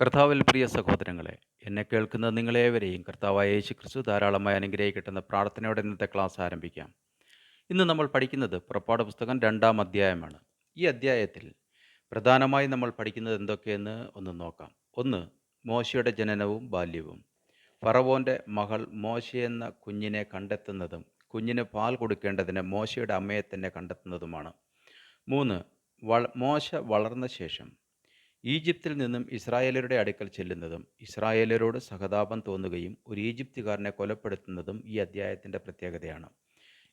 കർത്താവിൽ പ്രിയ സഹോദരങ്ങളെ എന്നെ കേൾക്കുന്ന നിങ്ങളേവരെയും കർത്താവായ യേശു ക്രിസ്തു ധാരാളമായി അനുഗ്രഹിക്കട്ടെന്ന പ്രാർത്ഥനയോടെ ഇന്നത്തെ ക്ലാസ് ആരംഭിക്കാം. ഇന്ന് നമ്മൾ പഠിക്കുന്നത് പുറപ്പാട് പുസ്തകം രണ്ടാം അധ്യായമാണ്. ഈ അധ്യായത്തിൽ പ്രധാനമായി നമ്മൾ പഠിക്കുന്നത് എന്തൊക്കെയെന്ന് ഒന്ന് നോക്കാം. ഒന്ന് മോശയുടെ ജനനവും ബാല്യവും. ഫറവോന്റെ മകൾ മോശയെന്ന കുഞ്ഞിനെ കണ്ടെത്തുന്നതും കുഞ്ഞിന് പാൽ കൊടുക്കേണ്ടതിന് മോശയുടെ അമ്മയെ തന്നെ കണ്ടെത്തുന്നതുമാണ്. മൂന്ന് വള മോശ വളർന്ന ശേഷം ഈജിപ്തിൽ നിന്നും ഇസ്രായേലരുടെ അടുക്കൽ ചെല്ലുന്നതും ഇസ്രായേലരോട് സഹതാപം തോന്നുകയും ഒരു ഈജിപ്തുകാരനെ കൊലപ്പെടുത്തുന്നതും ഈ അധ്യായത്തിന്റെ പ്രത്യേകതയാണ്.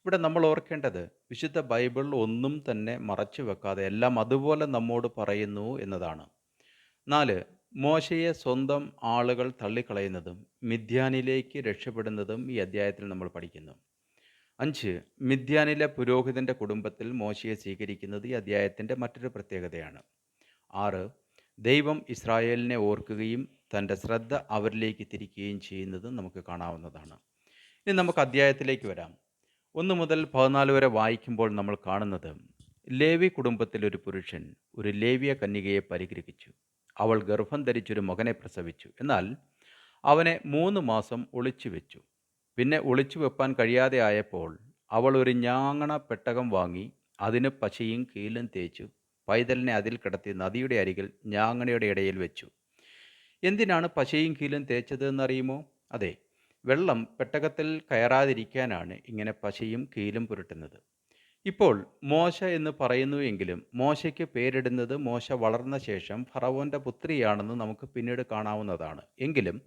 ഇവിടെ നമ്മൾ ഓർക്കേണ്ടത് വിശുദ്ധ ബൈബിൾ ഒന്നും തന്നെ മറച്ചു വെക്കാതെ എല്ലാം അതുപോലെ നമ്മോട് പറയുന്നു എന്നതാണ്. നാല് മോശയെ സ്വന്തം ആളുകൾ തള്ളിക്കളയുന്നതും മിഥ്യാനിലേക്ക് രക്ഷപ്പെടുന്നതും ഈ അധ്യായത്തിൽ നമ്മൾ പഠിക്കുന്നു. അഞ്ച് മിഥ്യാനിലെ പുരോഹിതന്റെ കുടുംബത്തിൽ മോശയെ സ്വീകരിക്കുന്നത് ഈ അധ്യായത്തിന്റെ മറ്റൊരു പ്രത്യേകതയാണ്. ആറ് ദൈവം ഇസ്രായേലിനെ ഓർക്കുകയും തന്റെ ശ്രദ്ധ അവരിലേക്ക് തിരിക്കുകയും ചെയ്യുന്നത് നമുക്ക് കാണാവുന്നതാണ്. ഇനി നമുക്ക് അധ്യായത്തിലേക്ക് വരാം. ഒന്ന് മുതൽ പതിനാല് വരെ വായിക്കുമ്പോൾ നമ്മൾ കാണുന്നത് ലേവി കുടുംബത്തിലൊരു പുരുഷൻ ഒരു ലേവിയ കന്യകയെ പരിഗ്രഹിച്ചു. അവൾ ഗർഭം ധരിച്ചൊരു മകനെ പ്രസവിച്ചു. എന്നാൽ അവനെ മൂന്ന് മാസം ഒളിച്ചു വെച്ചു. പിന്നെ ഒളിച്ചു വെപ്പാൻ കഴിയാതെ ആയപ്പോൾ അവൾ ഒരു ഞാങ്ങണ പെട്ടകം വാങ്ങി അതിന് പശയും കീലും തേച്ചു. പൈതലിനെ അതിൽ കിടത്തി നദിയുടെ അരികിൽ ഞാങ്ങണയുടെ ഇടയിൽ വെച്ചു. എന്തിനാണ് പശയും കീലും തേച്ചത് എന്നറിയുമോ? അതെ വെള്ളം പെട്ടകത്തിൽ കയറാതിരിക്കാനാണ് ഇങ്ങനെ പശയും കീലും പുരട്ടുന്നത്. ഇപ്പോൾ മോശ എന്ന് പറയുന്നു എങ്കിലും മോശയ്ക്ക് പേരിടുന്നത് മോശ വളർന്ന ശേഷം ഫറവോന്റെ പുത്രിയാണെന്ന് നമുക്ക് പിന്നീട് കാണാവുന്നതാണ്. എങ്കിലും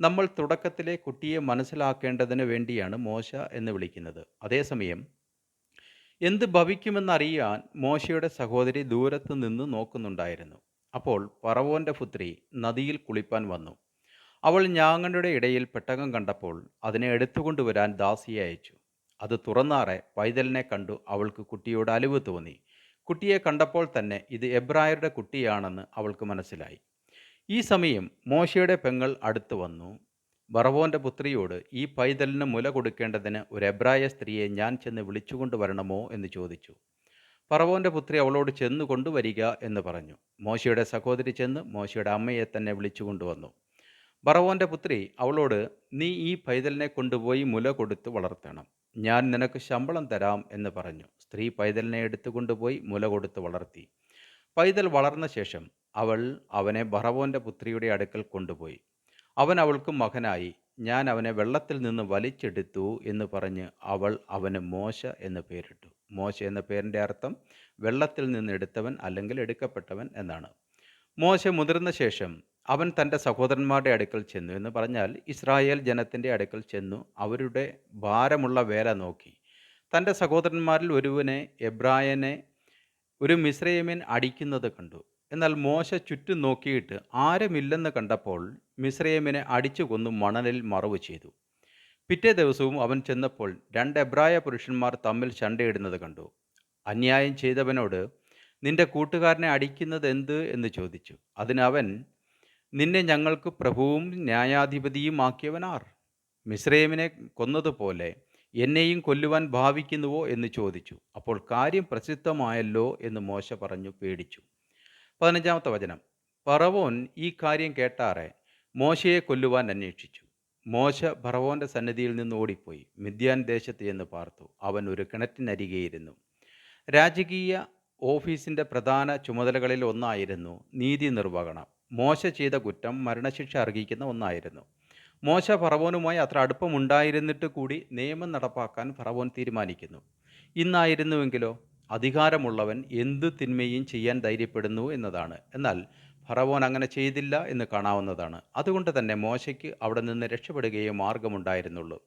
നമ്മൾ തുടക്കത്തിലെ കുട്ടിയെ മനസ്സിലാക്കേണ്ടതിന് വേണ്ടിയാണ് മോശ എന്ന് വിളിക്കുന്നത്. അതേസമയം എന്ത് ഭവിക്കുമെന്നറിയാൻ മോശയുടെ സഹോദരി ദൂരത്ത് നിന്ന് നോക്കുന്നുണ്ടായിരുന്നു. അപ്പോൾ പറവോന്റെ പുത്രി നദിയിൽ കുളിപ്പാൻ വന്നു. അവൾ ഞാങ്ങണ്ടയുടെ ഇടയിൽ പെട്ടകം കണ്ടപ്പോൾ അതിനെ എടുത്തുകൊണ്ടുവരാൻ ദാസിയെ അയച്ചു. അത് തുറന്നാറെ പൈതലിനെ കണ്ടു അവൾക്ക് കുട്ടിയോട് അലിവ് തോന്നി. കുട്ടിയെ കണ്ടപ്പോൾ തന്നെ ഇത് എബ്രായരുടെ കുട്ടിയാണെന്ന് അവൾക്ക് മനസ്സിലായി. ഈ സമയം മോശയുടെ പെങ്ങൾ അടുത്തു വന്നു. ബറവോന്റെ പുത്രിയോട് ഈ പൈതലിന് മുല കൊടുക്കേണ്ടതിന് ഒരു എബ്രായ സ്ത്രീയെ ഞാൻ ചെന്ന് വിളിച്ചുകൊണ്ട് വരണമോ? എന്ന് ചോദിച്ചു. ഫറവോന്റെ പുത്രി അവളോട് ചെന്ന് കൊണ്ടുവരിക എന്ന് പറഞ്ഞു. മോശയുടെ സഹോദരി ചെന്ന് മോശയുടെ അമ്മയെ തന്നെ വിളിച്ചുകൊണ്ടുവന്നു ഫറവോന്റെ പുത്രി അവളോട് നീ ഈ പൈതലിനെ കൊണ്ടുപോയി മുല കൊടുത്ത് വളർത്തണം. ഞാൻ നിനക്ക് ശമ്പളം തരാം എന്ന് പറഞ്ഞു. സ്ത്രീ പൈതലിനെ എടുത്തുകൊണ്ടുപോയി മുല കൊടുത്ത് വളർത്തി. പൈതൽ വളർന്ന ശേഷം അവൾ അവനെ ഫറവോന്റെ പുത്രിയുടെ അടുക്കൽ കൊണ്ടുപോയി. അവൻ അവൾക്ക് മകനായി. ഞാൻ അവനെ വെള്ളത്തിൽ നിന്ന് വലിച്ചെടുത്തു എന്ന് പറഞ്ഞ് അവൾ അവന് മോശ എന്ന് പേരിട്ടു. മോശ എന്ന പേരിന്റെ അർത്ഥം വെള്ളത്തിൽ നിന്ന് എടുത്തവൻ അല്ലെങ്കിൽ എടുക്കപ്പെട്ടവൻ എന്നാണ്. മോശ മുതിർന്ന ശേഷം അവൻ തന്റെ സഹോദരന്മാരുടെ അടുക്കൽ ചെന്നു എന്ന് പറഞ്ഞാൽ ഇസ്രായേൽ ജനത്തിന്റെ അടുക്കൽ ചെന്നു അവരുടെ ഭാരമുള്ള വേല നോക്കി. തന്റെ സഹോദരന്മാരിൽ ഒരുവനെ എബ്രായനെ ഒരു മിശ്രയമിൻ അടിക്കുന്നത് കണ്ടു. എന്നാൽ മോശ ചുറ്റും നോക്കിയിട്ട് ആരുമില്ലെന്ന് കണ്ടപ്പോൾ മിശ്രയമിനെ അടിച്ചു കൊന്നു മണലിൽ മറവ് ചെയ്തു. പിറ്റേ ദിവസവും അവൻ ചെന്നപ്പോൾ രണ്ട് എബ്രായ പുരുഷന്മാർ തമ്മിൽ ചണ്ടയിടുന്നത് കണ്ടു. അന്യായം ചെയ്തവനോട് നിന്റെ കൂട്ടുകാരനെ അടിക്കുന്നത് എന്ത് എന്ന് ചോദിച്ചു. അതിനവൻ നിന്നെ ഞങ്ങൾക്ക് പ്രഭുവും ന്യായാധിപതിയും ആക്കിയവനാർ. മിശ്രയമിനെ കൊന്നതുപോലെ എന്നെയും കൊല്ലുവാൻ ഭാവിക്കുന്നുവോ? എന്ന് ചോദിച്ചു. അപ്പോൾ കാര്യം പ്രസിദ്ധമായല്ലോ? എന്ന് മോശ പറഞ്ഞു പേടിച്ചു. പതിനഞ്ചാമത്തെ വചനം പറവോൻ ഈ കാര്യം കേട്ടാറെ മോശയെ കൊല്ലുവാൻ അന്വേഷിച്ചു. മോശ ഭറവോന്റെ സന്നിധിയിൽ നിന്ന് ഓടിപ്പോയി. മിഥ്യാൻ ദേശത്ത് എന്ന് പാർത്തു. അവൻ ഒരു കിണറ്റിനരികെയിരുന്നു രാജകീയ ഓഫീസിന്റെ പ്രധാന ചുമതലകളിൽ ഒന്നായിരുന്നു നീതി നിർവഹണം. മോശ ചെയ്ത കുറ്റം മരണശിക്ഷ അർഹിക്കുന്ന ഒന്നായിരുന്നു. മോശ ഫറവോനുമായി അത്ര അടുപ്പമുണ്ടായിരുന്നിട്ട് കൂടി നിയമം നടപ്പാക്കാൻ ഫറവോൻ തീരുമാനിക്കുന്നു. ഇന്നായിരുന്നുവെങ്കിലോ അധികാരമുള്ളവൻ എന്തു തിന്മയും ചെയ്യാൻ ധൈര്യപ്പെടുന്നു എന്നതാണ്. എന്നാൽ ഫറവോൻ അങ്ങനെ ചെയ്തില്ല എന്ന് കാണാവുന്നതാണ്. അതുകൊണ്ട് തന്നെ മോശയ്ക്ക് അവിടെ നിന്ന് രക്ഷപ്പെടുകയേ മാർഗമുണ്ടായിരുന്നുള്ളൂ.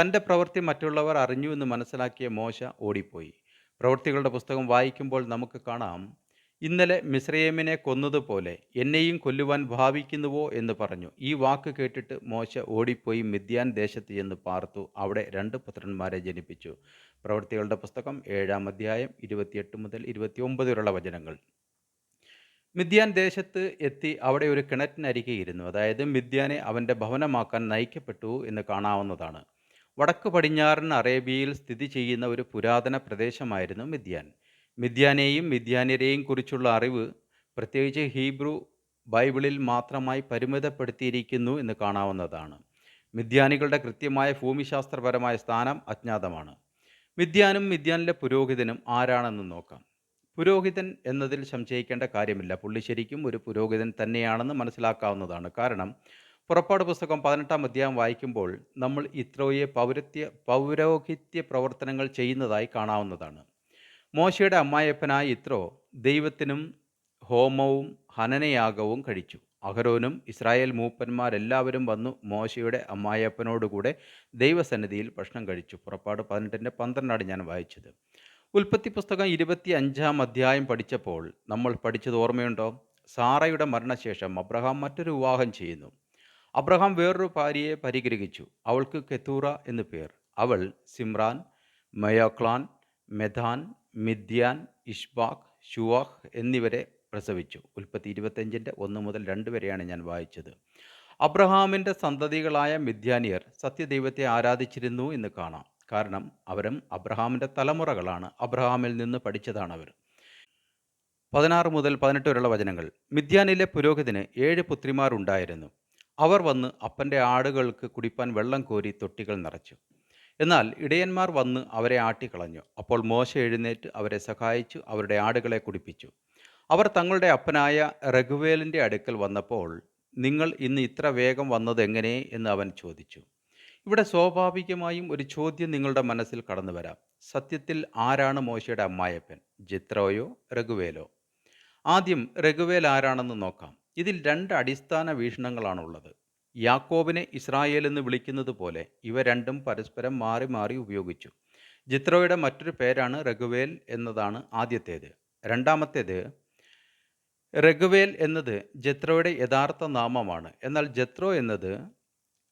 തന്റെ പ്രവൃത്തി മറ്റുള്ളവർ അറിഞ്ഞു എന്ന് മനസ്സിലാക്കിയ മോശ ഓടിപ്പോയി. പ്രവൃത്തികളുടെ പുസ്തകം വായിക്കുമ്പോൾ നമുക്ക് കാണാം ഇന്നലെ മിശ്രയേമിനെ കൊന്നതുപോലെ എന്നെയും കൊല്ലുവാൻ ഭാവിക്കുന്നുവോ എന്ന് പറഞ്ഞു. ഈ വാക്ക് കേട്ടിട്ട് മോശ ഓടിപ്പോയി മിഥ്യാൻ ദേശത്ത് ചെന്ന് പാർത്തു. അവിടെ രണ്ട് പുത്രന്മാരെ ജനിപ്പിച്ചു. പ്രവൃത്തികളുടെ പുസ്തകം ഏഴാം അധ്യായം ഇരുപത്തിയെട്ട് മുതൽ ഇരുപത്തി ഒമ്പത് വരെയുള്ള വചനങ്ങൾ. മിഥ്യാൻ ദേശത്ത് എത്തി അവിടെ ഒരു കിണറ്റിനരികെ ഇരുന്നു. അതായത് മിദ്യാനെ അവന്റെ ഭവനമാക്കാൻ നയിക്കപ്പെട്ടു എന്ന് കാണാവുന്നതാണ്. വടക്ക് പടിഞ്ഞാറൻ അറേബ്യയിൽ സ്ഥിതി ചെയ്യുന്ന ഒരു പുരാതന പ്രദേശമായിരുന്നു മിദ്യാൻ മിദ്യാനെയും മിഥ്യാന്യരെയും കുറിച്ചുള്ള അറിവ് പ്രത്യേകിച്ച് ഹീബ്രു ബൈബിളിൽ മാത്രമായി പരിമിതപ്പെടുത്തിയിരിക്കുന്നു എന്ന് കാണാവുന്നതാണ്. മിദ്യാനികളുടെ കൃത്യമായ ഭൂമിശാസ്ത്രപരമായ സ്ഥാനം അജ്ഞാതമാണ്. മിദ്യാനും മിഥ്യാനിലെ പുരോഹിതനും ആരാണെന്ന് നോക്കാം. പുരോഹിതൻ എന്നതിൽ സംശയിക്കേണ്ട കാര്യമില്ല. പുള്ളി ശരിക്കും ഒരു പുരോഹിതൻ തന്നെയാണെന്ന് മനസ്സിലാക്കാവുന്നതാണ്. കാരണം പുറപ്പാട് പുസ്തകം പതിനെട്ടാം അധ്യായം വായിക്കുമ്പോൾ നമ്മൾ ഇത്രോയെ പൗരത്യ പൗരോഹിത്യ പ്രവർത്തനങ്ങൾ ചെയ്യുന്നതായി കാണാവുന്നതാണ്. മോശയുടെ അമ്മായപ്പനായ ഇത്രോ ദൈവത്തിനും ഹോമവും ഹനനയാഗവും കഴിച്ചു. അഹരോനും ഇസ്രായേൽ മൂപ്പന്മാരെല്ലാവരും വന്നു മോശയുടെ അമ്മായപ്പനോടുകൂടെ ദൈവസന്നിധിയിൽ ഭക്ഷണം കഴിച്ചു. പുറപ്പാട് പതിനെട്ടിന്റെ പന്ത്രണ്ടാണ് ഞാൻ വായിച്ചത്. ഉൽപ്പത്തി പുസ്തകം ഇരുപത്തി അഞ്ചാം അധ്യായം പഠിച്ചപ്പോൾ നമ്മൾ പഠിച്ചത് ഓർമ്മയുണ്ടോ? സാറയുടെ മരണശേഷം അബ്രഹാം മറ്റൊരു വിവാഹം ചെയ്യുന്നു. അബ്രഹാം വേറൊരു ഭാര്യയെ പരിഗ്രഹിച്ചു. അവൾക്ക് കെത്തൂറ എന്നു പേർ. അവൾ സിമ്രാൻ മയോക്ലാൻ മെഥാൻ മിദ്യാൻ ഇഷ്ബാഖ് ഷുവാഹ് എന്നിവരെ പ്രസവിച്ചു. ഉൽപ്പത്തി ഇരുപത്തഞ്ചിന്റെ ഒന്ന് മുതൽ രണ്ട് വരെയാണ് ഞാൻ വായിച്ചത്. അബ്രഹാമിന്റെ സന്തതികളായ മിഥ്യാനിയർ സത്യദൈവത്തെ ആരാധിച്ചിരുന്നു എന്ന് കാണാം. കാരണം അവരും അബ്രഹാമിന്റെ തലമുറകളാണ്. അബ്രഹാമിൽ നിന്ന് പഠിച്ചതാണ് അവർ പതിനാറ് മുതൽ പതിനെട്ട് വരെയുള്ള വചനങ്ങൾ. മിഥ്യാനിലെ പുരോഹിതന് ഏഴ് പുത്രിമാരുണ്ടായിരുന്നു. അവർ വന്ന് അപ്പന്റെ ആടുകൾക്ക് കുടിപ്പാൻ വെള്ളം കോരി തൊട്ടികൾ നിറച്ചു. എന്നാൽ ഇടയന്മാർ വന്ന് അവരെ ആട്ടിക്കളഞ്ഞു. അപ്പോൾ മോശ എഴുന്നേറ്റ് അവരെ സഹായിച്ചു അവരുടെ ആടുകളെ കുടിപ്പിച്ചു. അവർ തങ്ങളുടെ അപ്പനായ രഘുവേലിന്റെ അടുക്കൽ വന്നപ്പോൾ നിങ്ങൾ ഇന്ന് ഇത്ര വേഗം വന്നത് എങ്ങനെ? എന്ന് അവൻ ചോദിച്ചു. ഇവിടെ സ്വാഭാവികമായും ഒരു ചോദ്യം നിങ്ങളുടെ മനസ്സിൽ കടന്നു വരാം. സത്യത്തിൽ ആരാണ് മോശയുടെ അമ്മായപ്പൻ ജിത്രോയോ രഘുവേലോ? ആദ്യം രഘുവേൽ ആരാണെന്ന് നോക്കാം. ഇതിൽ രണ്ട് അടിസ്ഥാന വീക്ഷണങ്ങളാണുള്ളത്. യാക്കോബിനെ ഇസ്രായേൽ എന്ന് വിളിക്കുന്നത് പോലെ ഇവ രണ്ടും പരസ്പരം മാറി മാറി ഉപയോഗിച്ചു. ജിത്രോയുടെ മറ്റൊരു പേരാണ് രഘുവേൽ എന്നതാണ് ആദ്യത്തേത്. രണ്ടാമത്തേത് രഘുവേൽ എന്നത് ജത്രോയുടെ യഥാർത്ഥ നാമമാണ്. എന്നാൽ ജത്രോ എന്നത്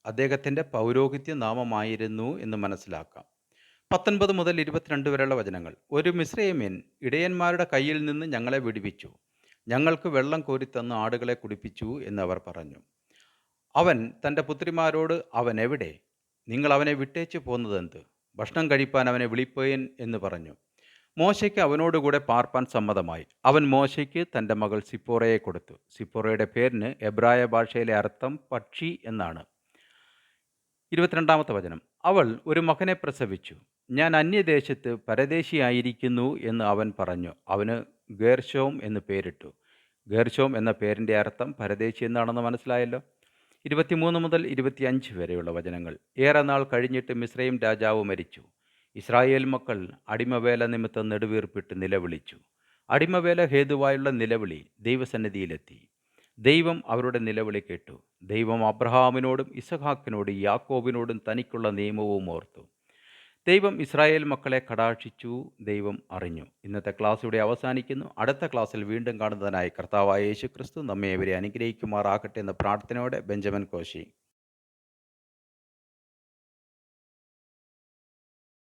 അദ്ദേഹത്തിന്റെ പൗരോഹിത്യ നാമമായിരുന്നു എന്ന് മനസ്സിലാക്കാം. പത്തൊൻപത് മുതൽ ഇരുപത്തിരണ്ട് വരെയുള്ള വചനങ്ങൾ. ഒരു മിശ്രയമ്യൻ ഇടയന്മാരുടെ കയ്യിൽ നിന്ന് ഞങ്ങളെ വിടുവിച്ചു. ഞങ്ങൾക്ക് വെള്ളം കോരിത്തന്ന് ആടുകളെ കുടിപ്പിച്ചു എന്ന് അവർ പറഞ്ഞു. അവൻ തന്റെ പുത്രിമാരോട് അവൻ എവിടെ? നിങ്ങൾ അവനെ വിട്ടേച്ച് പോകുന്നതെന്ത് ഭക്ഷണം കഴിപ്പാൻ അവനെ വിളിപ്പോയൻ എന്ന് പറഞ്ഞു. മോശയ്ക്ക് അവനോടുകൂടെ പാർപ്പാൻ സമ്മതമായി. അവൻ മോശയ്ക്ക് തന്റെ മകൾ സിപ്പോറയെ കൊടുത്തു. സിപ്പോറയുടെ പേരിന് എബ്രായ ഭാഷയിലെ അർത്ഥം പക്ഷി എന്നാണ്. ഇരുപത്തിരണ്ടാമത്തെ വചനം. അവൾ ഒരു മകനെ പ്രസവിച്ചു. ഞാൻ അന്യദേശത്ത് പരദേശിയായിരിക്കുന്നു എന്ന് അവൻ പറഞ്ഞു. അവന് ഗേർഷോം എന്ന് പേരിട്ടു. ഗേർഷോം എന്ന പേരിന്റെ അർത്ഥം പരദേശി എന്നാണെന്ന് മനസ്സിലായല്ലോ? ഇരുപത്തിമൂന്ന് മുതൽ ഇരുപത്തിയഞ്ച് വരെയുള്ള വചനങ്ങൾ. ഏറെ നാൾ കഴിഞ്ഞിട്ട് മിശ്രയും രാജാവ് മരിച്ചു. ഇസ്രായേൽ മക്കൾ അടിമവേല നിമിത്തം നെടുവീർപ്പിട്ട് നിലവിളിച്ചു. അടിമവേല ഹേതുവായുള്ള നിലവിളി ദൈവസന്നിധിയിലെത്തി. ദൈവം അവരുടെ നിലവിളി കേട്ടു. ദൈവം അബ്രഹാമിനോടും ഇസഹാക്കിനോടും യാക്കോബിനോടും തനിക്കുള്ള നിയമവും ഓർത്തു. ദൈവം ഇസ്രായേൽ മക്കളെ കടാക്ഷിച്ചു ദൈവം അറിഞ്ഞു. ഇന്നത്തെ ക്ലാസ് ഇവിടെ അവസാനിക്കുന്നു. അടുത്ത ക്ലാസ്സിൽ വീണ്ടും കാണുന്നതിനായി കർത്താവായ യേശു ക്രിസ്തു നമ്മെ ഇവരെ അനുഗ്രഹിക്കുമാറാകട്ടെ എന്ന പ്രാർത്ഥനയോടെ ബെഞ്ചമിൻ കോശി.